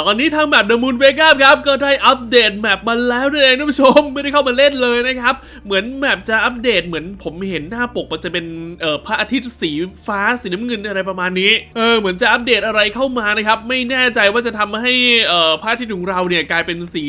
ตอนนี้ทางแมปเดอะมูนเวก้าครับก็ได้อัปเดตแมปมาแล้วด้วยนะท่านผู้ชมไม่ได้เข้ามาเล่นเลยนะครับ เหมือนแมปจะอัปเดตเหมือนผมเห็นหน้าปกมันจะเป็นเอ่อพระอาทิตย์สีฟ้าสีน้ำเงินอะไรประมาณนี้เออเหมือนจะอัปเดตอะไรเข้ามานะครับ ไม่แน่ใจว่าจะทำให้เอ่อพระอาทิตย์ของเราเนี่ยกลายเป็นสี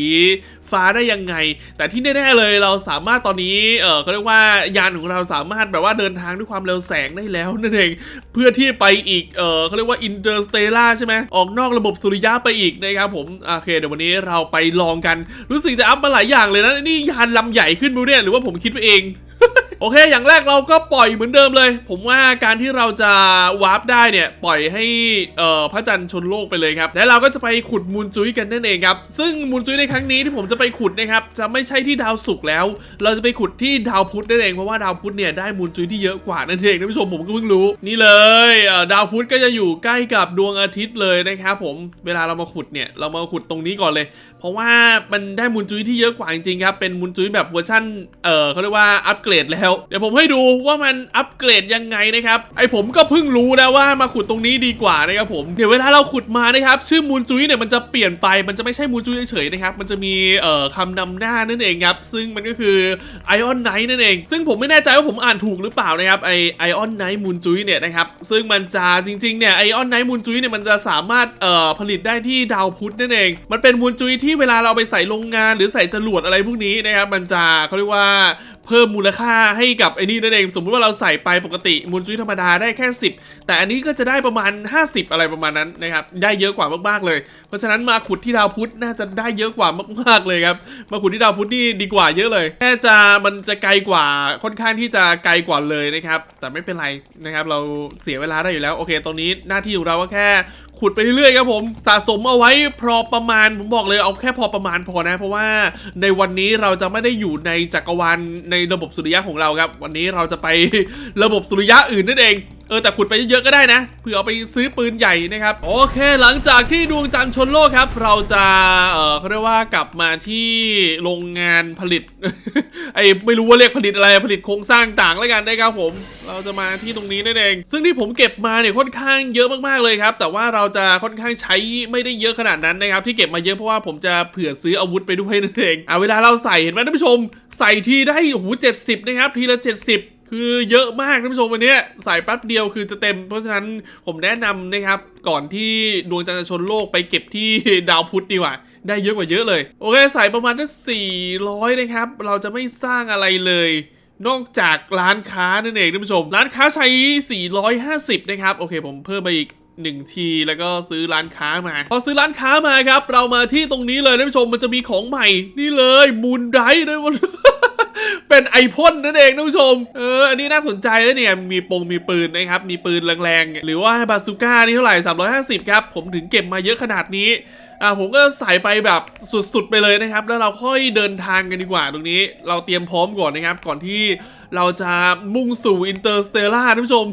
ฟ้าได้ยังไง แต่ที่แน่ๆเลยเราสามารถตอนนี้เออเขาเรียกว่ายานของเราสามารถแบบว่าเดินทางด้วยความเร็วแสงได้แล้วนั่นเองเพื่อที่ไปอีกเออเขาเรียกว่าอินเตอร์สเตลาใช่ไหมออกนอกระบบสุริยะไปอีกนะครับผมโอเคเดี๋ยววันนี้เราไปลองกัน รู้สึกจะอัพมาหลายอย่างเลยนะนี่ยานลำใหญ่ขึ้นมั้ยเนี่ยหรือว่าผมคิดไปเอง โอเค อย่างแรกเราก็ปล่อยเหมือนเดิมเลย ผมว่าการที่เราจะวาร์ปได้เนี่ย ปล่อยให้เอ่อพระจันทร์ชนโลกไปเลยครับ แล้วเราก็จะไปขุดมูลจุ้ยกันนั่นเองครับ ซึ่งมูลจุ้ยในครั้งนี้ที่ผมจะไปขุดนะครับ จะไม่ใช่ที่ดาวศุกร์แล้ว เราจะไปขุดที่ดาวพุธนั่นเอง เพราะว่าดาวพุธเนี่ยได้มูลจุ้ยที่เยอะกว่านั่นเองท่านผู้ชมผมก็เพิ่งรู้ นี่เลยเดาวพุธก็จะอยู่ใกล้กับดวงอาทิตย์เลยนะครับผม เวลาเรามาขุดเนี่ย เรามาขุดตรงนี้ก่อนเลย เพราะว่ามันได้มูลจุ้ยที่เยอะกว่าจริงๆครับ เป็นมูลจุ้ยแบบเวอร์ชั่นเอ่อเขาเรียกว่าอัปเกรดแล้วเดี๋ยวผมให้ดูว่ามันอัปเกรดยังไงนะครับ ไอผมก็เพิ่งรู้นะว่ามาขุดตรงนี้ดีกว่านะครับผม เดี๋ยวเวลาเราขุดมานะครับ ชื่อมูลจุ้ยเนี่ยมันจะเปลี่ยนไป มันจะไม่ใช่มูลจุ้ยเฉยๆนะครับ มันจะมีเอ่อคำนำหน้านั่นเองครับ ซึ่งมันก็คือไอออนไนท์นั่นเอง ซึ่งผมไม่แน่ใจว่าผมอ่านถูกหรือเปล่านะครับ ไอไอออนไนท์มูลจุ้ยเนี่ยนะครับ ซึ่งมันจะจริงๆเนี่ยไอออนไนท์มูลจุ้ยเนี่ยมันจะสามารถเอ่อผลิตได้ที่ดาวพุธนั่นเอง มันเป็นมูลจุ้ยที่เวลาเราเอาไปใส่โรงงาน หรือใส่จรวดอะไรพวกนี้นะครับ มันจะเขาเรียกว่า เพิ่มมูลค่าให้กับไอ้นี่นั่นเอง สมมุติว่าเราใส่ไปปกติมูลจุ้ยธรรมดาได้แค่ 10 แต่อันนี้ก็จะได้ประมาณ 50 อะไรประมาณนั้นนะครับ ได้เยอะกว่ามากๆเลย เพราะฉะนั้นมาขุดที่ดาวพุธน่าจะได้เยอะกว่ามากๆเลยครับ มาขุดที่ดาวพุธนี่ดีกว่าเยอะเลย แค่จะมันจะไกลกว่าค่อนข้างที่จะไกลกว่าเลยนะครับ แต่ไม่เป็นไรนะครับ เราเสียเวลาได้อยู่แล้ว โอเค ตรงนี้หน้าที่ของเราก็แค่ขุดไปเรื่อยๆครับผมสะสมเอาไว้พอประมาณผมบอกเลยเอาแค่พอประมาณพอนะ เพราะว่าในวันนี้เราจะไม่ได้อยู่ในจักรวาลในระบบสุริยะของเราครับ วันนี้เราจะไประบบสุริยะอื่นนั่นเองเออแต่ขุดไปเยอะๆก็ได้นะเผื่อเอาไปซื้อปืนใหญ่นะครับ โอเค หลังจากที่ดวงจันทร์ชนโลกครับ เราจะเออเขาเรียกว่ากลับมาที่โรงงานผลิตไอไม่รู้ว่าเรียกผลิตอะไรผลิตโครงสร้างต่างแล้วกันนะครับผม เราจะมาที่ตรงนี้นั่นเอง ซึ่งที่ผมเก็บมาเนี่ยค่อนข้างเยอะมากๆเลยครับ แต่ว่าเราจะค่อนข้างใช้ไม่ได้เยอะขนาดนั้นนะครับ ที่เก็บมาเยอะเพราะว่าผมจะเผื่อซื้ออาวุธไปด้วยนั่นเองอะเวลาเราใส่เห็นไหมท่านผู้ชม ใส่ทีได้โอ้โหเจ็ดสิบนะครับทีละ70 คือเยอะมากท่านผู้ชมวันนี้สายแป๊บเดียวคือจะเต็ม เพราะฉะนั้นผมแนะนำนะครับ ก่อนที่ดวงจันทร์จะชนโลกไปเก็บที่ดาวพุธดีกว่า ได้เยอะกว่าเยอะเลย โอเคสายประมาณสัก400 นะครับ เราจะไม่สร้างอะไรเลยนอกจากร้านค้านั่นเองท่านผู้ชม ร้านค้าใช้ 450 นะครับ โอเค ผมเพิ่มไปอีก 1 ที แล้วก็ซื้อร้านค้ามา พอซื้อร้านค้ามาครับ เรามาที่ตรงนี้เลยท่านผู้ชมมันจะมีของใหม่นี่เลยมูนไดร์นะวันเป็นไอพ่นนั่นเองท่านผู้ชม เออ อันนี้น่าสนใจนะเนี่ย มีปงมีปืนนะครับ มีปืนแรงๆ หรือว่าบาซูก้านี่เท่าไหร่ 350 ครับ ผมถึงเก็บมาเยอะขนาดนี้ อ่า ผมก็ใส่ไปแบบสุดๆไปเลยนะครับ แล้วเราค่อยเดินทางกันดีกว่าตรงนี้ เราเตรียมพร้อมก่อนนะครับ ก่อนที่เราจะมุ่งสู่อินเตอร์สเตลล่าท่านผู้ชม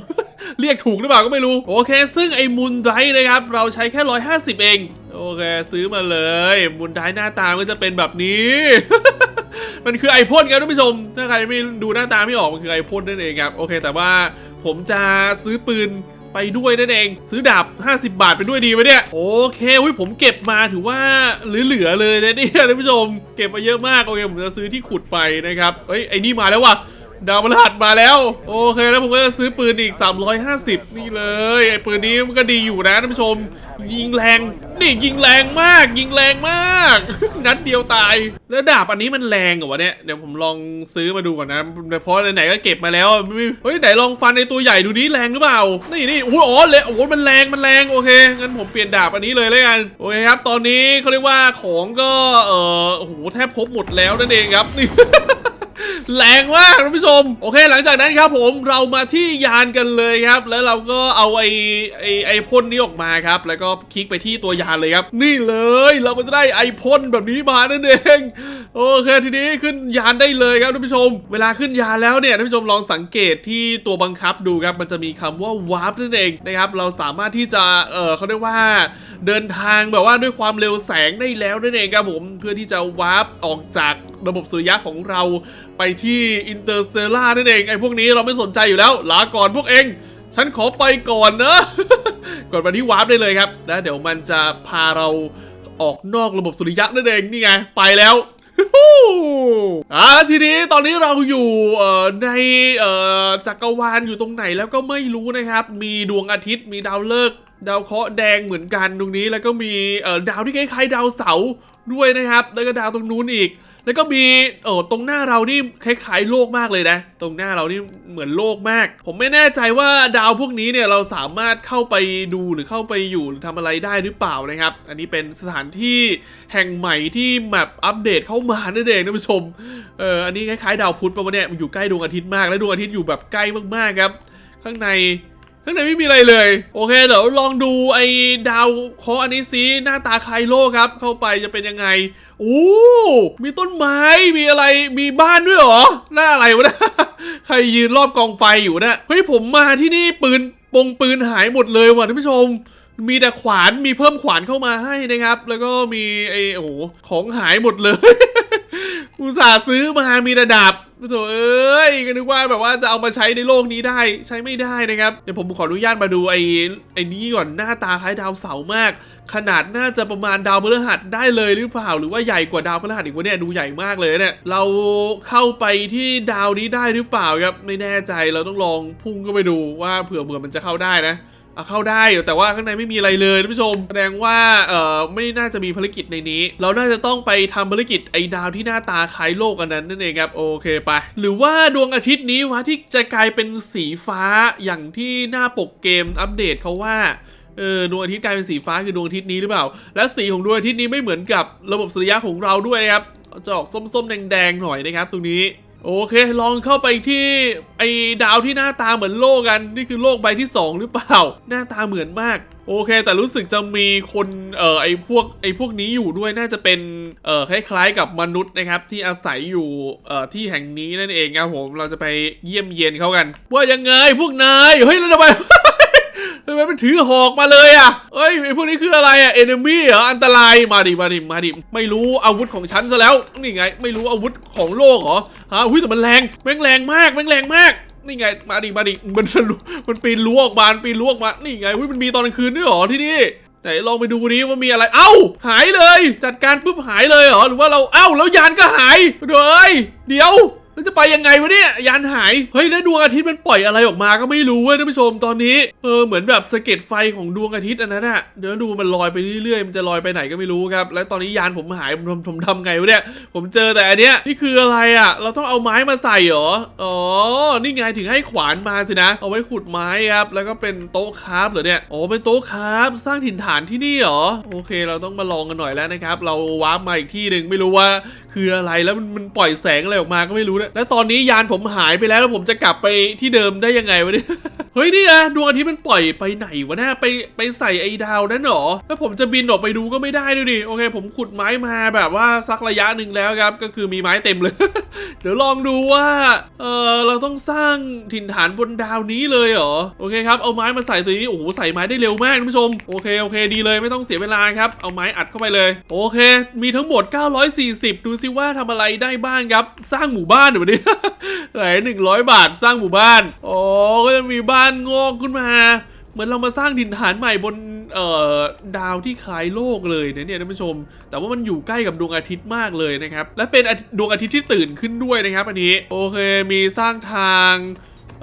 เรียกถูกหรือเปล่าก็ไม่รู้ โอเค ซึ่งไอ้มูนไดนะครับ เราใช้แค่ 150 เอง โอเค ซื้อมาเลยมูนไดหน้าตาก็จะเป็นแบบนี้ มันคือไอพ่นครับท่านผู้ชม ถ้าใครไม่ดูหน้าตาไม่ออกมันคือไอพ่นนั่นเองครับ โอเค แต่ว่าผมจะซื้อปืนไปด้วยนั่นเอง ซื้อดาบ 50 บาทไปด้วยดีไหมเนี่ย โอเคอุ้ยผมเก็บมาถือว่าเหลือๆเลยนะเนี่ยท่านผู้ชม เก็บมาเยอะมาก โอเค ผมจะซื้อที่ขุดไปนะครับ เอ้ยไอ้นี่มาแล้วว่ะ ดาวพฤหัสมาแล้ว โอเคแล้วผมก็จะซื้อปืนอีก 350 นี่เลยไอ้ปืนนี้มันก็ดีอยู่นะท่านผู้ชม ยิงแรง นี่ยิงแรงมาก ยิงแรงมาก นัดเดียวตาย แล้วดาบอันนี้มันแรงเหรอวะเนี่ยเดี๋ยวผมลองซื้อมาดูก่อนนะเพราะไหนๆก็เก็บมาแล้วเฮ้ยไหนลองฟันในตัวใหญ่ดูนี้แรงหรือเปล่า นี่นี่โอ้โหอ๋อเลยโอ้โหมันแรงมันแรงโอเคงั้นผมเปลี่ยนดาบอันนี้เลยแล้วกันโอเคครับ ตอนนี้เขาเรียกว่าของก็เออโอ้โหแทบครบหมดแล้วนั่นเองครับนี่ แรงมากท่านผู้ชม โอเค หลังจากนั้นครับผมเรามาที่ยานกันเลยครับ แล้วเราก็เอาไอ้ไอ้ไอพ่นนี้ออกมาครับ แล้วก็คลิกไปที่ตัวยานเลยครับ นี่เลยเราก็จะได้ไอพ่นแบบนี้มานั่นเองโอเคทีนี้ขึ้นยานได้เลยครับท่านผู้ชม เวลาขึ้นยานแล้วเนี่ยท่านผู้ชมลองสังเกตที่ตัวบังคับดูครับ มันจะมีคำว่าวาร์ปนั่นเองนะครับ เราสามารถที่จะเออเขาเรียกว่าเดินทางแบบว่าด้วยความเร็วแสงได้แล้วนั่นเองครับผมเพื่อที่จะวาร์ปออกจากระบบสุริยะของเรา ไปที่อินเตอร์สเตลล่านั่นเองไอ้พวกนี้เราไม่สนใจอยู่แล้วลาก่อนพวกเอง ฉันขอไปก่อนนะ ก่อนไปที่วาร์ปได้เลยครับแล้วเดี๋ยวมันจะพาเราออกนอกระบบสุริยะนั่นเองนี่ไงไปแล้วอ่าทีนี้ตอนนี้เราอยู่เอ่อในเอ่อจักรวาลอยู่ตรงไหนแล้วก็ไม่รู้นะครับ มีดวงอาทิตย์มีดาวฤกษ์ดาวเคราะห์แดงเหมือนกันตรงนี้แล้วก็มีเอ่อดาวที่คล้ายๆดาวเสาร์ด้วยนะครับ แล้วก็ดาวตรงนู้นอีก แล้วก็มีเออตรงหน้าเรานี่คล้ายๆโลกมากเลยนะ ตรงหน้าเรานี่เหมือนโลกมาก ผมไม่แน่ใจว่าดาวพวกนี้เนี่ยเราสามารถเข้าไปดูหรือเข้าไปอยู่หรือทำอะไรได้หรือเปล่านะครับ อันนี้เป็นสถานที่แห่งใหม่ที่แมปอัปเดตเข้ามานั่นเองท่านผู้ชมเอออันนี้คล้ายๆดาวพุธปะวะเนี่ยมันอยู่ใกล้ดวงอาทิตย์มากและดวงอาทิตย์อยู่แบบใกล้มากๆครับ ข้างใน ข้างในไม่มีอะไรเลย โอเคเดี๋ยวลองดูไอ้ดาวเคราะห์อันนี้ซิหน้าตาคล้ายโลกครับ เข้าไปจะเป็นยังไงโอ้มีต้นไม้มีอะไรมีบ้านด้วยเหรอหน้าอะไรวะเนะใครยืนรอบกองไฟอยู่เนะเฮ้ยผมมาที่นี่ปืนปงปืนหายหมดเลยว่ะท่านผู้ชมมีแต่ขวานมีเพิ่มขวานเข้ามาให้นะครับ แล้วก็มีไอ้โอ้ของหายหมดเลย อุตส่าห์ซื้อมามีแต่ดาบ โถเอ้ยก็นึกว่าแบบว่าจะเอามาใช้ในโลกนี้ได้ใช้ไม่ได้นะครับ เดี๋ยวผมขออนุญาตมาดูไอ้ไอ้นี้ก่อนหน้าตาคล้ายดาวเสาร์มาก ขนาดน่าจะประมาณดาวพฤหัสได้เลยหรือเปล่า หรือว่าใหญ่กว่าดาวพฤหัสอีกวะเนี่ยดูใหญ่มากเลยเนี่ยเราเข้าไปที่ดาวนี้ได้หรือเปล่าครับไม่แน่ใจเราต้องลองพุ่งเข้าไปดูว่าเผื่อเผื่อมันจะเข้าได้นะ เอาเข้าได้แต่ว่าข้างในไม่มีอะไรเลยท่านผู้ชมแสดงว่าเอ่อไม่น่าจะมีภารกิจในนี้ เราน่าจะต้องไปทำภารกิจไอ้ดาวที่หน้าตาคล้ายโลกอันนั้นนั่นเองครับโอเคไป หรือว่าดวงอาทิตย์นี้วะที่จะกลายเป็นสีฟ้าอย่างที่หน้าปกเกมอัปเดตเขาว่าเออดวงอาทิตย์กลายเป็นสีฟ้าคือดวงอาทิตย์นี้หรือเปล่า และสีของดวงอาทิตย์นี้ไม่เหมือนกับระบบสุริยะของเราด้วยครับจะออกส้มๆแดงๆหน่อยนะครับตรงนี้ โอเค ลองเข้าไปที่ไอ้ดาวที่หน้าตาเหมือนโลกกัน นี่คือโลกใบที่ 2 หรือเปล่า หน้าตาเหมือนมาก โอเค แต่รู้สึกจะมีคนเอ่อไอ้พวกไอ้พวกนี้อยู่ด้วยน่าจะเป็นเอ่อคล้ายๆกับมนุษย์นะครับ ที่อาศัยอยู่เอ่อที่แห่งนี้นั่นเองครับผมเราจะไปเยี่ยมเยียนเขากัน ว่ายังไงพวกนายเฮ้ยแล้วทำไม ทำไมมันถือหอกมาเลยอะเอ้ยไอพวกนี้คืออะไรอะเอนมี่เหรออันตรายมาดิมาดิมาดิไม่รู้อาวุธของฉันซะแล้วนี่ไง ไม่รู้อาวุธของโลกเหรอฮะหุ้ยแต่มันแรงแม่งแรงมากแม่งแรงมากนี่ไงมาดิมาดิมันมันมันปีนรั้วออกมานปีนรั้วออกมานี่ไงหุ้ยมันมีตอนกลางคืนด้วยเหรอที่นี่แต่ลองไปดูนี้ว่ามีอะไร เอ้า หายเลย จัดการปุ๊บหายเลยเหรอ หรือว่าเรา เอ้า แล้วยานก็หายเดยเดี๋ยว แล้วจะไปยังไงวะเนี่ยยานหายเฮ้ยแล้วดวงอาทิตย์มันปล่อยอะไรออกมาก็ไม่รู้เว้ยท่านผู้ชมตอนนี้เออเหมือนแบบสะเก็ดไฟของดวงอาทิตย์อันนั้นอะเดี๋ยวดูมันลอยไปเรื่อยๆมันจะลอยไปไหนก็ไม่รู้ครับ แล้วตอนนี้ยานผมหายผมผมทำไงวะเนี่ยผมเจอแต่อันเนี้ยนี่คืออะไรอะเราต้องเอาไม้มาใส่เหรออ๋อนี่ไงถึงให้ขวานมาสินะ เอาไว้ขุดไม้ครับแล้วก็เป็นโต๊ะคราฟเหรอเนี่ยอ๋อเป็นโต๊ะคราฟสร้างถิ่นฐานที่นี่เหรอโอเค เราต้องมาลองกันหน่อยแล้วนะครับ เราวาร์ปมาอีกที่หนึ่งไม่รู้ว่า คืออะไรแล้วมันมันปล่อยแสงอะไรออกมาก็ไม่รู้นะแล้วตอนนี้ยานผมหายไปแล้วแล้วผมจะกลับไปที่เดิมได้ยังไงวะเนี่ย เฮ้ยนี่ไงดวงอาทิตย์มันปล่อยไปไหนวะเนี่ยไปไปใส่ไอ้ดาวนั่นหรอแล้วผมจะบินออกไปดูก็ไม่ได้ด้วยดิโอเค ผมขุดไม้มาแบบว่าสักระยะหนึ่งแล้วครับ ก็คือมีไม้เต็มเลย เดี๋ยวลองดูว่าเออเราต้องสร้างถิ่นฐานบนดาวนี้เลยเหรอโอเคครับเอาไม้มาใส่ตัวนี้โอ้โหใส่ไม้ได้เร็วมากท่านผู้ชมโอเคโอเคดีเลยไม่ต้องเสียเวลาครับเอาไม้อัดเข้าไปเลย โอเค มีทั้งหมด 940 ดูซิว่าทำอะไรได้บ้างครับ สร้างหมู่บ้านเดี๋ยวนี้ไหนหนึ่งร้อยบาทสร้างหมู่บ้านอ๋อก็จะมีบ้านงอกขึ้นมา เหมือนเรามาสร้างถิ่นฐานใหม่บนเอ่อดาวที่คล้ายโลกเลยนะเนี่ยท่านผู้ชม แต่ว่ามันอยู่ใกล้กับดวงอาทิตย์มากเลยนะครับ และเป็นดวงอาทิตย์ที่ตื่นขึ้นด้วยนะครับ อันนี้โอเคมีสร้างทาง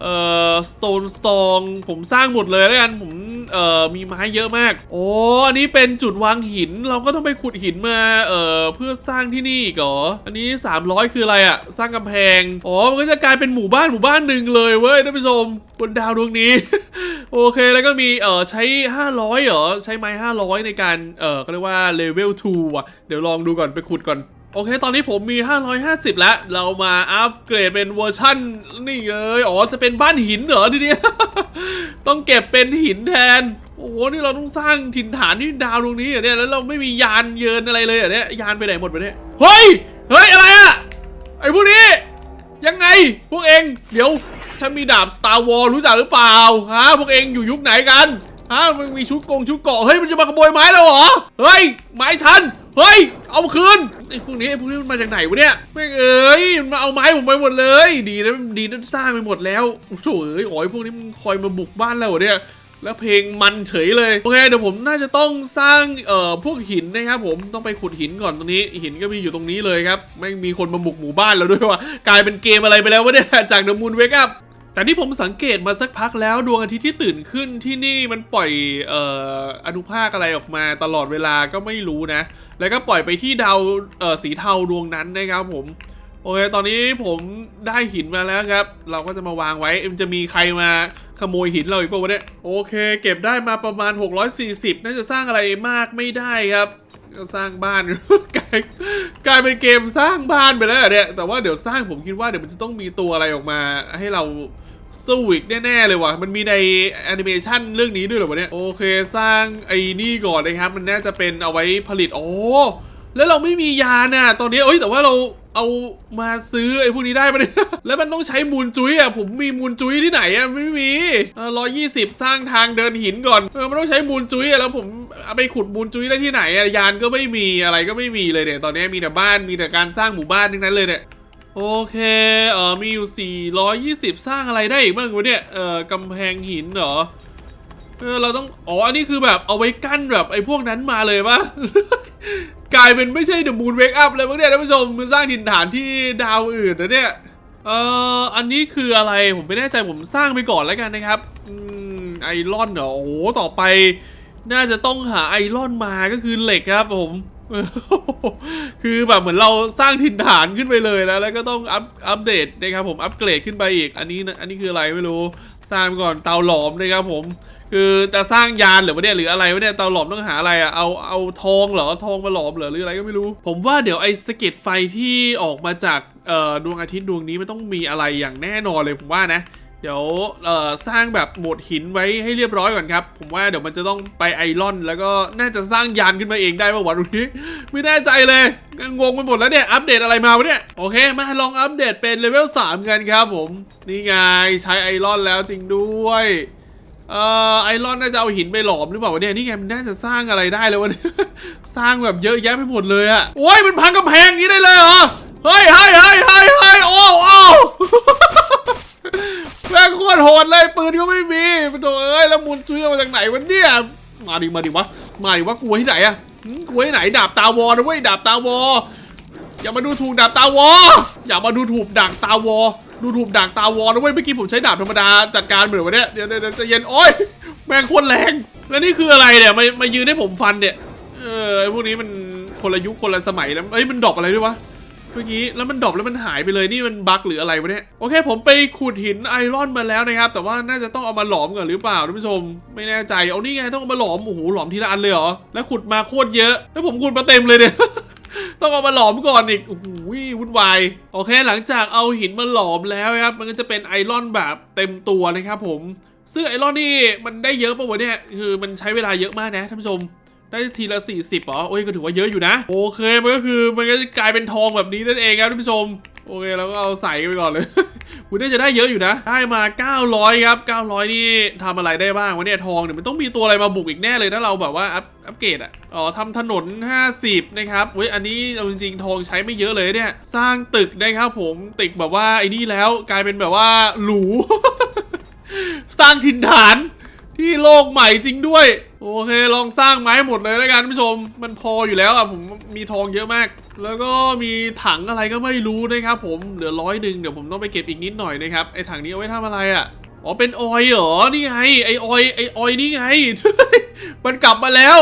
เอ่อสโตนสตองผมสร้างหมดเลยแล้วกันผม เอ่อมีไม้เยอะมาก โอ้อันนี้เป็นจุดวางหิน เราก็ต้องไปขุดหินมา เอ่อเพื่อสร้างที่นี่กเหรออันนี้ 300 คืออะไรอะสร้างกำแพง อ๋อ มันก็จะกลายเป็นหมู่บ้านหมู่บ้านหนึ่งเลยเว้ยท่านผู้ชมบนดาวดวงนี้ โอเคแล้วก็มีเอ่อใช้ 500เหรอ ใช้ไม้ 500 ในการเอ่อก็เรียกว่าเลเวล2ว่ะเดี๋ยวลองดูก่อนไปขุดก่อนโอเค ตอนนี้ผมมี 550 แล้ว เรามาอัปเกรดเป็นเวอร์ชั่น นี่เลย อ๋อ จะเป็นบ้านหินเหรอทีเนี้ย ต้องเก็บเป็นหินแทน โอ้โห นี่เราต้องสร้างถิ่นฐานที่ดาวตรงนี้เหรอเนี่ย แล้วเราไม่มียานเยินอะไรเลยเหรอเนี่ย ยานไปไหนหมดไปเนี่ย เฮ้ย เฮ้ย อะไรอะไอ้พวกนี้ ยังไง พวกเอง เดี๋ยว ฉันมีดาบ Star War รู้จักหรือเปล่า ฮะ พวกเองอยู่ยุคไหนกัน ฮะมันมีชุดกงชุดเกาะเฮ้ยมันจะมาขโมยไม้เราเหรอเฮ้ยไม้ฉันเฮ้ยเอาคืนไอ้พวกนี้ไอ้พวกนี้มันมาจากไหนวะเนี่ยแม่งเอ้ยมันมาเอาไม้ผมไปหมดเลย ดีนะดีนะสร้างไปหมดแล้วโอ้โหเอ้ยโอ้ยพวกนี้มันคอยมาบุกบ้านเราเหรอเนี่ยแล้วเพลงมันเฉยเลยโอเคเดี๋ยวผมน่าจะต้องสร้างเอ่อพวกหินนะครับผมต้องไปขุดหินก่อนตรงนี้ หินก็มีอยู่ตรงนี้เลยครับไม่มีคนมาบุกหมู่บ้านแล้วด้วยว่ากลายเป็นเกมอะไรไปแล้ววะเนี่ยจากเดอะมูนเวกอัพ แต่ที่ผมสังเกตมาสักพักแล้วดวงอาทิตย์ที่ตื่นขึ้นที่นี่มันปล่อยเอ่ออนุภาคอะไรออกมาตลอดเวลาก็ไม่รู้นะ แล้วก็ปล่อยไปที่ดาวเอ่อสีเทาดวงนั้นนะครับผมโอเคตอนนี้ผมได้หินมาแล้วครับ เราก็จะมาวางไว้มันจะมีใครมาขโมยหินเราอีกป่าวะเนี่ยโอเค เก็บได้มาประมาณ 640 น่าจะสร้างอะไรมากไม่ได้ครับก็สร้างบ้านกลายกลายเป็นเกมสร้างบ้านไปแล้วเนี่ยแต่ว่าเดี๋ยวสร้างผมคิดว่าเดี๋ยวมันจะต้องมีตัวอะไรออกมา ให้เรา สู้อีกแน่ๆเลยว่ะ มันมีในแอนิเมชันเรื่องนี้ด้วยเหรอวะเนี่ย โอเคสร้างไอ้นี่ก่อนนะครับ มันน่าจะเป็นเอาไว้ผลิต โอ้ แล้วเราไม่มียาน่ะ ตอนนี้ เอ้ย แต่ว่าเราเอามาซื้อไอ้พวกนี้ได้ปะเนี่ย แล้วมันต้องใช้มูลจุ้ยอะ ผมมีมูลจุ้ยที่ไหนอะ ไม่มีร้อยยี่สิบสร้างทางเดินหินก่อน เออ มันต้องใช้มูลจุ้ยอะ แล้วผมเอาไปขุดมูลจุ้ยได้ที่ไหนอะ ยานก็ไม่มี อะไรก็ไม่มีเลยเนี่ย ตอนนี้มีแต่บ้าน มีแต่การสร้างหมู่บ้านทั้งนั้นเลยเนี่ย โอเค เออมีอยู่ 420 สร้างอะไรได้อีกบ้างวะเนี่ย เออกำแพงหินเหรอ เออ เราต้อง อ๋อ อันนี้คือแบบเอาไว้กั้นแบบไอ้พวกนั้นมาเลยปะ กลายเป็นไม่ใช่เดอะมูนเวกอัพเลยมั้งเนี่ยท่านผู้ชมมันสร้างถิ่นฐานที่ดาวอื่นนะเนี่ย เอออันนี้คืออะไร ผมไม่แน่ใจผมสร้างไปก่อนแล้วกันนะครับ อืม ไอรอนเหรอ โอ้โห ต่อไป น่าจะต้องหาไอรอนมาก็คือเหล็กครับผม คือแบบเหมือนเราสร้างถิ่นฐานขึ้นไปเลยแล้วแล้วก็ต้องอัพอัปเดตนะครับผมอัปเกรดขึ้นไปอีก อันนี้อันนี้คืออะไรไม่รู้สร้างก่อนเตาหลอมนะครับผม คือจะสร้างยานหรือว่เนี่ยหรืออะไรวะเนี่ยเตาหลอมต้องหาอะไรอะเอาเอาทองเหรอทองมาหลอมเหรอหรืออะไรก็ไม่รู้ ผมว่าเดี๋ยวไอ้สะเก็ดไฟที่ออกมาจากเอ่อดวงอาทิตย์ดวงนี้มันต้องมีอะไรอย่างแน่นอนเลยผมว่านะ เดี๋ยวเอ่อสร้างแบบโหมดหินไว้ให้เรียบร้อยก่อนครับ ผมว่าเดี๋ยวมันจะต้องไปไอรอน แล้วก็น่าจะสร้างยานขึ้นมาเองได้ป่าววันนี้ไม่แน่ใจเลยงงไปหมดแล้วเนี่ยอัปเดตอะไรมาวะเนี่ยโอเค มาลองอัปเดตเป็นเลเวล3กันครับผมนี่ไงใช้ไอรอนแล้วจริงด้วยเอ่อไอรอนน่าจะเอาหินไปหลอมหรือเปล่าวะเนี่ยนี่ไงมันน่าจะสร้างอะไรได้เลยวะเนี่ยสร้างแบบเยอะแยะไปหมดเลยอะโอ้ยมันพังกำแพงอย่างนี้ได้เลยเหรอเฮ้ยเฮ้ยเฮ้ยเฮ้ยเฮ้ยโอ้โอ้ แม่งโคตรโหดเลยปืนก็ไม่มีมันโถเอ้ยแล้วมูลจุ้อมาจากไหนวะเนี่ย มาดิมาดิวะ มาดิวะกลัวที่ไหนอะกลัวที่ไหนดาบตาวอนะเว้ยดาบตาวอ อย่ามาดูถูกดาบตาวอ อย่ามาดูถูกดาบตาวอ ดูถูกดาบตาวอนะเว้ยเมื่อกี้ผมใช้ดาบธรรมดาจัดการเหมือนวะเนี่ยเดี๋ยวเดี๋ยวเดี๋ยวจะเย็นโอ้ยแม่งโคตรแรง แล้วนี่คืออะไรเนี่ยมามายืนให้ผมฟันเนี่ย เออพวกนี้มันคนละยุคคนละสมัยแล้วเอ้ยมันดอกอะไรด้วยวะ เมื่อกี้แล้วมันดรอปแล้วมันหายไปเลยนี่มันบั๊กหรืออะไรวะเนี่ยโอเค ผมไปขุดหินไอรอนมาแล้วนะครับ แต่ว่าน่าจะต้องเอามาหลอมก่อนหรือเปล่าท่านผู้ชม ไม่แน่ใจเอานี่ไงต้องเอามาหลอมโอ้โหหลอมทีละอันเลยเหรอแล้วขุดมาโคตรเยอะ แล้วผมขุดมาเต็มเลยเนี่ยต้องเอามาหลอมก่อนอีกโอ้โหวุ่นวาย โอเค หลังจากเอาหินมาหลอมแล้วครับ มันก็จะเป็นไอรอนแบบเต็มตัวนะครับผมซึ่งไอรอนนี่มันได้เยอะปะวะเนี่ย คือมันใช้เวลาเยอะมากนะท่านผู้ชม ได้ทีละ 40เหรอโอ้ยก็ถือว่าเยอะอยู่นะ โอเคมันก็คือมันก็จะกลายเป็นทองแบบนี้นั่นเองครับท่านผู้ชม โอเคแล้วก็เอาใส่ไปก่อนเลยคุณน่าจะได้เยอะอยู่นะ ได้มา 900 ครับ 900 นี่ทำอะไรได้บ้างวะเนี่ยทองเนี่ยมันต้องมีตัวอะไรมาบุกอีกแน่เลยถ้าเราแบบว่าอัพอัพเกรดอะอ๋อทำถนน 50 นะครับเว้ยอันนี้เอาจริงๆ ทองใช้ไม่เยอะเลยเนี่ย สร้างตึกนะครับผมตึกแบบว่าไอ้นี่แล้วกลายเป็นแบบว่าหรู สร้างถิ่นฐาน ที่โลกใหม่จริงด้วย โอเค ลองสร้างไม้หมดเลยแล้วกันท่านผู้ชม มันพออยู่แล้วอะผมมีทองเยอะมาก แล้วก็มีถังอะไรก็ไม่รู้นะครับผมเหลือร้อยหนึ่งเดี๋ยวผมต้องไปเก็บอีกนิดหน่อยนะครับไอถังนี้เอาไว้ทำอะไรอะอ๋อเป็นออยเหรอนี่ไงไอออยไอออยนี่ไง มันกลับมาแล้ว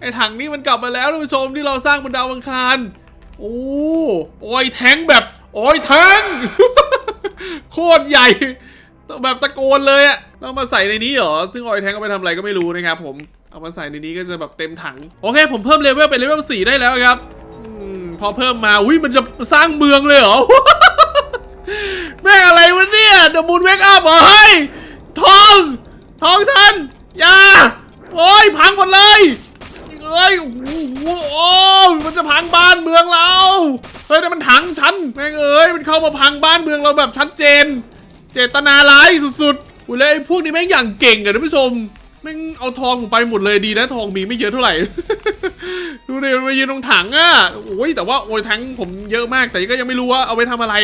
ไอถังนี้มันกลับมาแล้วท่านผู้ชมที่เราสร้างบนดาวอังคารโอ้ออยแทงแบบออยแทงโคตรใหญ่ แบบตะโกนเลยอะเรามาใส่ในนี้เหรอ ซึ่งออยแทงเอาไปทำอะไรก็ไม่รู้นะครับผม เอามาใส่ในนี้ก็จะแบบเต็มถัง โอเค ผมเพิ่มเลเวลเป็นเลเวล4ได้แล้วครับอมพอเพิ่มมาอุ้ยมันจะสร้างเมืองเลยเหรอ แม่งอะไรวะเนี่ยเดอะมูนเวกอัพเหรอเฮ้ยทอง ทองฉันอย่าโอ้ยพังหมดเลยเอ้ยโอ้โหมันจะพังบ้านเมืองเรา เฮ้ยแต่มันถังฉันแม่งเอ้ย มันเข้ามาพังบ้านเมืองเราแบบชัดเจน เจตนาร้ายสุดๆอุ้ยแล้วไอ้พวกนี้แม่งอย่างเก่งอะท่านผู้ชมแม่งเอาทองผมไปหมดเลยดีนะทองมีไม่เยอะเท่าไหร่ ดูดิมันมายืนตรงถังอะโอ้ยแต่ว่าโอ้ยทั้งผมเยอะมากแต่ก็ยังไม่รู้ว่าเอาไปทำอะไร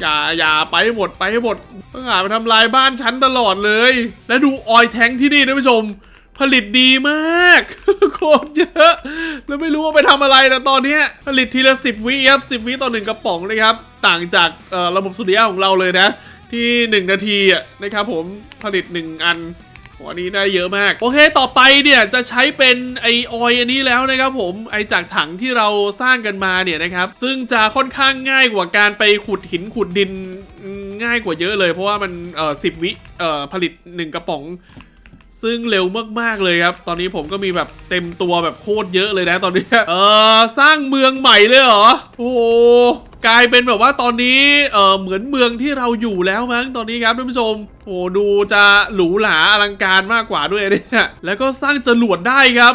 อย่าอย่าไปให้หมดไปให้หมดต้องหามาทำลายบ้านฉันตลอดเลย และดูออยแทงที่นี่นะผู้ชม ผลิตดีมากโคตรเยอะ แล้วไม่รู้ว่าไปทำอะไรนะตอนเนี้ผลิตทีละสิบวิครับสิบวิต่อหนึ่งกระป๋องนะครับ ต่างจากระบบสุริยะของเราเลยนะ ที่ 1 นาทีอะนะครับผมผลิต 1 อันวันนี้ได้เยอะมาก โอเคต่อไปเนี่ยจะใช้เป็นไอออยอันนี้แล้วนะครับผมไอจากถังที่เราสร้างกันมาเนี่ยนะครับ ซึ่งจะค่อนข้างง่ายกว่าการไปขุดหินขุดดินง่ายกว่าเยอะเลย เพราะว่ามันเอ่อสิบวิเอ่อผลิต 1 กระป๋อง ซึ่งเร็วมากๆเลยครับ ตอนนี้ผมก็มีแบบเต็มตัวแบบโคตรเยอะเลยนะตอนนี้ เออสร้างเมืองใหม่เลยเหรอ โอ้โหกลายเป็นแบบว่าตอนนี้ เออเหมือนเมืองที่เราอยู่แล้วมั้งตอนนี้ครับท่านผู้ชม โอ้ดูจะหรูหราอลังการมากกว่าด้วยเนี่ยแล้วก็สร้างจรวดได้ครับ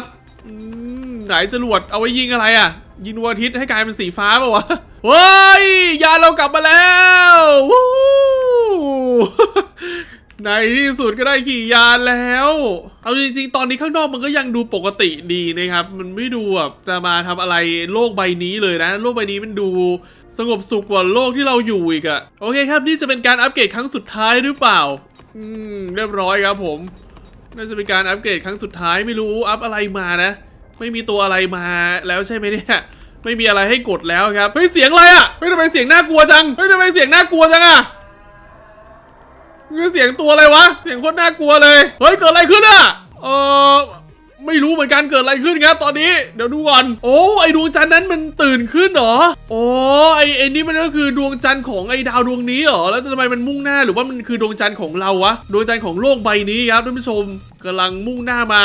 ไหนจรวดเอาไว้ยิงอะไรอะ ยิงดวงอาทิตย์ให้กลายเป็นสีฟ้าป่าวะ เฮ้ย ยานเรากลับมาแล้ว ในที่สุดก็ได้ขี่ยานแล้ว เอาจริงๆ ตอนนี้ข้างนอกมันก็ยังดูปกติดีนะครับ มันไม่ดูแบบจะมาทำอะไรโลกใบนี้เลยนะ โลกใบนี้มันดูสงบสุขกว่าโลกที่เราอยู่อีกอะโอเคครับนี่จะเป็นการอัปเกรดครั้งสุดท้ายหรือเปล่า อืมเรียบร้อยครับผม น่าจะเป็นการอัปเกรดครั้งสุดท้ายไม่รู้อัพอะไรมานะ ไม่มีตัวอะไรมาแล้วใช่ไหมเนี่ยไม่มีอะไรให้กดแล้วครับเฮ้ยเสียงอะไรอะเฮ้ยทำไมเสียงน่ากลัวจังเฮ้ยทำไมเสียงน่ากลัวจังอะ คือเสียงตัวอะไรวะ เสียงโคตรน่ากลัวเลย เฮ้ย เกิดอะไรขึ้นอะเออไม่รู้เหมือนกันเกิดอะไรขึ้นครับตอนนี้เดี๋ยวดูก่อน โอ้ไอดวงจันทร์นั้นมันตื่นขึ้นเหรอโอ้ไอไอนี่มันก็คือดวงจันทร์ของไอดาวดวงนี้เหรอแล้วทำไมมันมุ่งหน้าหรือว่ามันคือดวงจันทร์ของเราวะดวงจันทร์ของโลกใบนี้ครับท่านผู้ชมกำลังมุ่งหน้ามา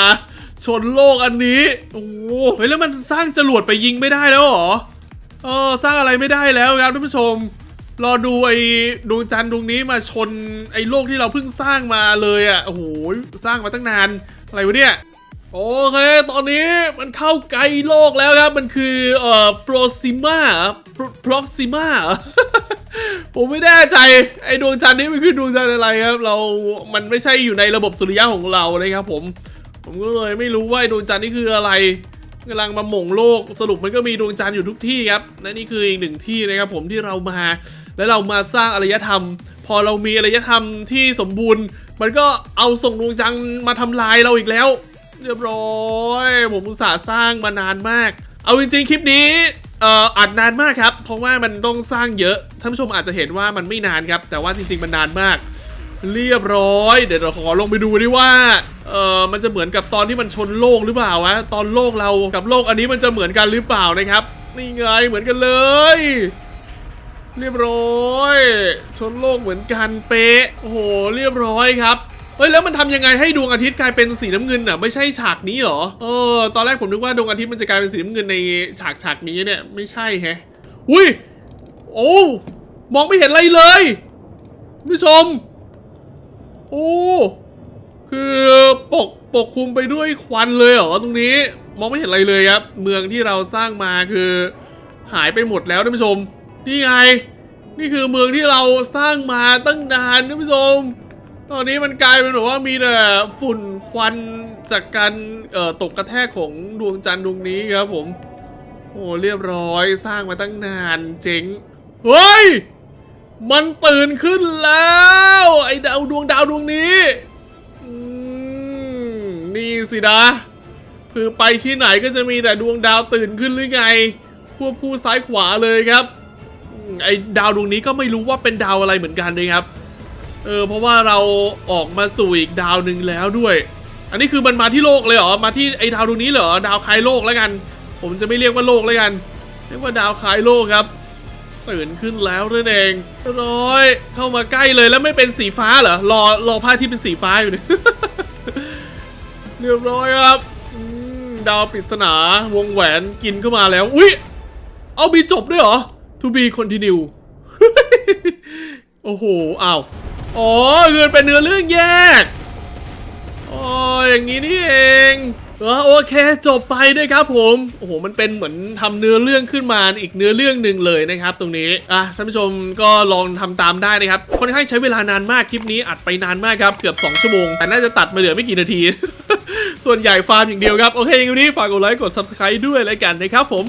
ชนโลกอันนี้โอ้เฮ้ยแล้วมันสร้างจรวดไปยิงไม่ได้แล้วเหรอเออสร้างอะไรไม่ได้แล้วครับท่านผู้ชม รอดูไอ้ดวงจันทร์ดวงนี้มาชนไอ้โลกที่เราเพิ่งสร้างมาเลยอะโอ้โหสร้างมาตั้งนานอะไรวะเนี่ยโอเค ตอนนี้มันเข้าใกล้โลกแล้วครับ มันคือเอ่อโปรซิมาโปรซิมาผมไม่แน่ใจ ไอ้ดวงจันทร์นี้มันคือดวงจันทร์อะไรครับ เรา มันไม่ใช่อยู่ในระบบสุริยะของเราเลยครับผม ผมก็เลยไม่รู้ว่าไอ้ดวงจันทร์นี่คืออะไรกำลังมาหม่งโลก สรุปมันก็มีดวงจันทร์อยู่ทุกที่ครับ และนี่คืออีกหนึ่งที่นะครับผมที่เรามา แล้วเรามาสร้างอารยธรรม พอเรามีอารยธรรมที่สมบูรณ์ มันก็เอาส่งดวงจันทร์มาทำลายเราอีกแล้ว เรียบร้อย ผมอุตส่าห์สร้างมานานมาก เอาจริงๆคลิปนี้เอ่ออัดนานมากครับ เพราะว่ามันต้องสร้างเยอะท่านผู้ชมอาจจะเห็นว่ามันไม่นานครับ แต่ว่าจริง ๆ มันนานมาก เรียบร้อย เดี๋ยวเราขอลงไปดูดิว่าเออมันจะเหมือนกับตอนที่มันชนโลกหรือเปล่าวะตอนโลกเรากับโลกอันนี้มันจะเหมือนกันหรือเปล่านะครับนี่ไงเหมือนกันเลย เรียบร้อยชนโลกเหมือนกันเป๊ะโอ้โหเรียบร้อยครับเฮ้ยแล้วมันทำยังไงให้ดวงอาทิตย์กลายเป็นสีน้ำเงินอะไม่ใช่ฉากนี้หรอเออตอนแรกผมนึกว่าดวงอาทิตย์มันจะกลายเป็นสีน้ำเงินในฉากฉากนี้เนี่ยไม่ใช่แฮะอุ้ยโอ้มองไม่เห็นอะไรเลยผู้ชมโอ้คือปกปกคลุมไปด้วยควันเลยเหรอตรงนี้มองไม่เห็นอะไรเลยครับ เมืองที่เราสร้างมาคือ หายไปหมดแล้วท่านผู้ชม นี่ไง นี่คือเมืองที่เราสร้างมาตั้งนานท่านผู้ชม ตอนนี้มันกลายเป็นแบบว่ามีแต่ฝุ่นควันจากการตกกระแทกของดวงจันทร์ดวงนี้ครับผม โอ้เรียบร้อยสร้างมาตั้งนานเจ๋ง เฮ้ย มันตื่นขึ้นแล้ว ไอ้ดาวดวงดาวดวงนี้นี่สินะคือไปที่ไหนก็จะมีแต่ดวงดาวตื่นขึ้นหรือไง ควบคู่ซ้ายขวาเลยครับ ไอ้ดาวดวงนี้ก็ไม่รู้ว่าเป็นดาวอะไรเหมือนกันเลยครับ เออเพราะว่าเราออกมาสู่อีกดาวหนึ่งแล้วด้วย อันนี้คือมันมาที่โลกเลยเหรอ มาที่ไอ้ดาวดวงนี้เหรอ ดาวคล้ายโลกแล้วกัน ผมจะไม่เรียกว่าโลกแล้วกัน เรียกว่าดาวคล้ายโลกครับ ตื่นขึ้นแล้วนั่นเองร้อย เข้ามาใกล้เลยแล้วไม่เป็นสีฟ้าเหรอ รอรอผ้าที่เป็นสีฟ้าอยู่เนี่ยเรียบร้อยครับดาวปริศนาวงแหวนกินเข้ามาแล้ว อุ๊ย เอามีจบด้วยเหรอ to be continue โอ้โหอ้าวอ๋อคือเป็นเนื้อเรื่องแยกอ๋ออย่างนี้นี่เองเออโอเคจบไปด้วยครับผมโอ้โหมันเป็นเหมือนทำเนื้อเรื่องขึ้นมาอีกเนื้อเรื่องหนึ่งเลยนะครับตรงนี้อะท่านผู้ชมก็ลองทำตามได้นะครับค่อนข้างใช้เวลานานมากคลิปนี้อัดไปนานมากครับเกือบ 2 ชั่วโมง แต่น่าจะตัดมาเหลือไม่กี่นาที ส่วนใหญ่ฟาร์มอย่างเดียวครับ โอเคอย่างนี้ฝากกดไลค์กด subscribe ด้วยแล้วกันนะครับผม